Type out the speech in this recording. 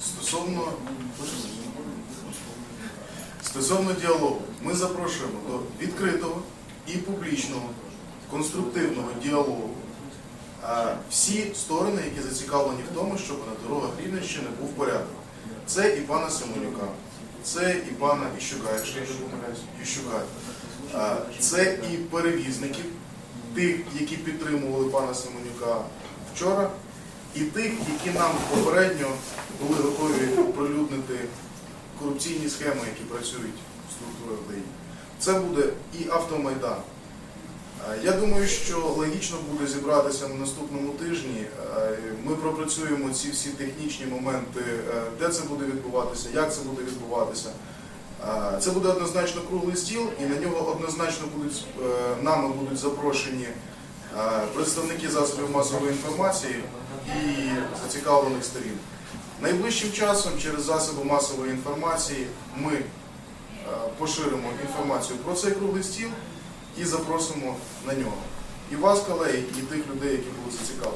Стосовно стосовно діалогу, ми запрошуємо до відкритого і публічного, конструктивного діалогу всі сторони, які зацікавлені в тому, щоб на дорогах Рівненщини був порядок. Це і пана Семенюка, це і пана Іщука, якщо я не помиляюсь, Іщука. Це і перевізників, тих, які підтримували пана Семенюка вчора, і тих, які нам попередньо були готові оприлюднити корупційні схеми, які працюють в структурах ДАІ. Це буде і автомайдан. Я думаю, що логічно буде зібратися на наступному тижні. Ми пропрацюємо ці всі технічні моменти, е, де це буде відбуватися, як це буде відбуватися. Це буде однозначно круглий стіл, і на нього однозначно будуть е, нами будуть запрошені е, представники засобів масової інформації і зацікавлених сторін. Найближчим часом через засоби масової інформації ми е, поширимо інформацію про цей круглий стіл і запросимо на нього. І вас, колеги, і тих людей, які будуть зацікавлені.